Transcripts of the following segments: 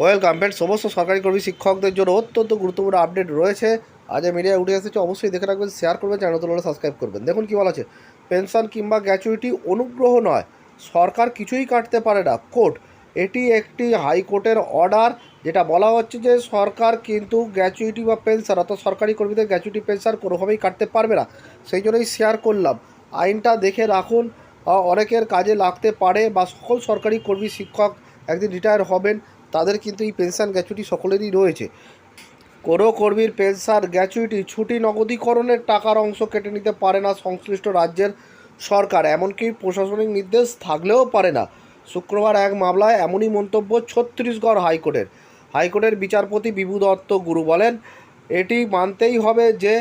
Welcome friend সমস্ত সরকারি কর্মী, শিক্ষকদের জন্য অত্যন্ত গুরুত্বপূর্ণ আপডেট রয়েছে। আজ মিডিয়ায় উঠে এসেছে, অবশ্যই দেখে রাখবেন শেয়ার করবেন চ্যানেল তোলা সাবস্ক্রাইব করবেন। দেখুন কী বলা আছে পেনশন কিংবা গ্র্যাচুইটি অনুগ্রহ নয়, সরকার কিছুই কাটতে পারে না। কোর্ট এটি একটি হাইকোর্টের অর্ডার যেটা বলা হচ্ছে যে সরকার কিন্তু গ্র্যাচুইটি বা পেনশন অর্থাৎ সরকারি কর্মীদের গ্র্যাচুইটি পেনশন কোনোভাবেই কাটতে পারবে না। সেই জন্যই শেয়ার করলাম। আইনটা দেখে রাখুন অনেকের কাজে লাগতে পারে বা সকল সরকারি কর্মী, শিক্ষক একদিন রিটায়ার হবেন। তাদের কিন্তু এই পেনশন গ্র্যাচুইটি সকলেরই রয়েছে। কোনো কর্মীর পেনশন গ্যাচুইটি ছুটি নগদীকরণের টাকার অংশ কেটে নিতে পারে না সংশ্লিষ্ট রাজ্যের সরকার, এমনকি প্রশাসনিক নির্দেশ থাকলেও পারে না। শুক্রবার এক মামলায় এমনই মন্তব্য ছত্তিশগড় হাইকোর্টের। হাইকোর্টের বিচারপতি বিভু দত্ত গুরু বলেন, এটি মানতেই হবে যে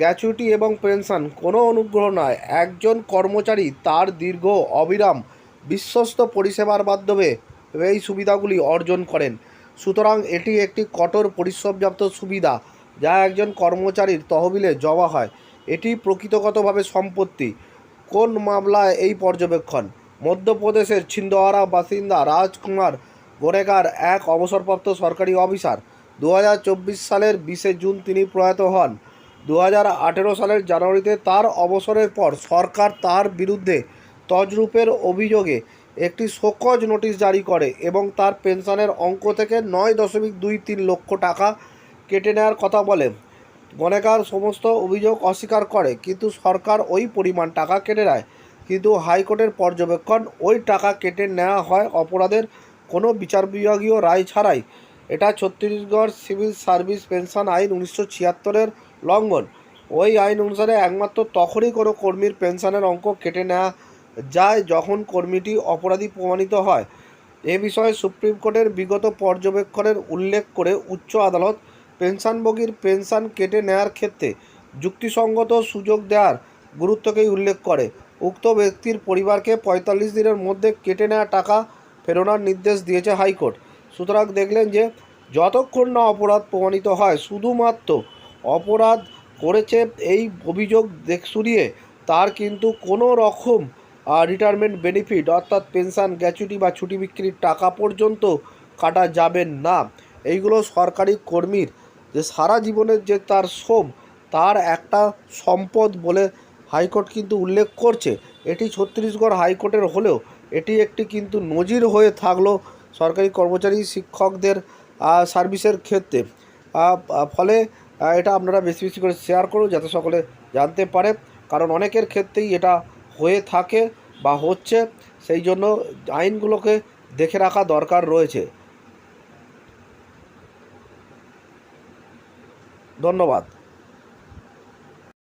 গ্যাচুইটি এবং পেনশন কোনো অনুগ্রহ নয়। একজন কর্মচারী তার দীর্ঘ অবিরাম বিশ্বস্ত পরিষেবার মাধ্যমে এই সুবিধাগুলি অর্জন করেন। সুতরাং এটি একটি কঠোর পরিশ্রমজাত সুবিধা, যা একজন কর্মচারীর তহবিলে জমা হয়। এটি প্রকৃতগতভাবে সম্পত্তি। কোন মামলায় এই পর্যবেক্ষণ? মধ্যপ্রদেশের ছিন্দওয়ারা বাসিন্দা রাজকুমার গোরেগার এক অবসরপ্রাপ্ত সরকারি অফিসার। দু হাজার চব্বিশ সালের বিশে জুন তিনি প্রয়াত হন। দু হাজার আঠেরো সালের জানুয়ারিতে তার অবসরের পর সরকার তার বিরুদ্ধে তজরূপের অভিযোগে একটি শোকজ নোটিশ জারি করে এবং তার পেনশনের অঙ্ক থেকে নয় দশমিক দুই তিন লক্ষ টাকা কেটে নেওয়ার কথা বলে। গণেকার সমস্ত অভিযোগ অস্বীকার করে, কিন্তু সরকার ওই পরিমাণ টাকা কেটে নেয়। কিন্তু হাইকোর্টের পর্যবেক্ষণ, ওই টাকা কেটে নেওয়া হয় অপরাধের কোনো বিচার বিভাগীয় রায় ছাড়াই। এটা ছত্তিশগড় সিভিল সার্ভিস পেনশন আইন উনিশশো ছিয়াত্তরের লঙ্ঘন। ওই আইন অনুসারে একমাত্র তখনই কোনো কর্মীর পেনশনের অঙ্ক কেটে নেওয়া যায় যখন কর্মীটি অপরাধী প্রমাণিত হয়। এ বিষয়ে সুপ্রিম কোর্টের বিগত পর্যবেক্ষণের উল্লেখ করে উচ্চ আদালত পেনশনভোগীর পেনশন কেটে নেওয়ার ক্ষেত্রে যুক্তিসঙ্গত সুযোগ দেওয়ার গুরুত্বকেই উল্লেখ করে। উক্ত ব্যক্তির পরিবারকে পঁয়তাল্লিশ দিনের মধ্যে কেটে নেওয়া টাকা ফেরানোর নির্দেশ দিয়েছে হাইকোর্ট। সুতরাং দেখলেন যে, যতক্ষণ না অপরাধ প্রমাণিত হয়, শুধুমাত্র অপরাধ করেছে এই অভিযোগ দেখ, শুনিয়ে তার কিন্তু কোনো রকম রিটায়ারমেন্ট বেনিফিট অর্থাৎ পেনশন গ্যাচুটি বা ছুটি বিক্রির টাকা পর্যন্ত কাটা যাবে না। এইগুলো সরকারি কর্মীর যে সারা জীবনের যে তার শ্রম, তার একটা সম্পদ বলে হাইকোর্ট কিন্তু উল্লেখ করছে। এটি ছত্তিশগড় হাইকোর্টের হলেও এটি একটি কিন্তু নজির হয়ে থাকল সরকারি কর্মচারী, শিক্ষকদের সার্ভিসের ক্ষেত্রে। ফলে এটা আপনারা বেশি বেশি করে শেয়ার করুন যাতে সকলে জানতে পারে। কারণ অনেকের ক্ষেত্রেই এটা হয়ে থাকে বা হচ্ছে সেই জন্য আইনগুলোকে দেখে রাখা দরকার রয়েছে। ধন্যবাদ।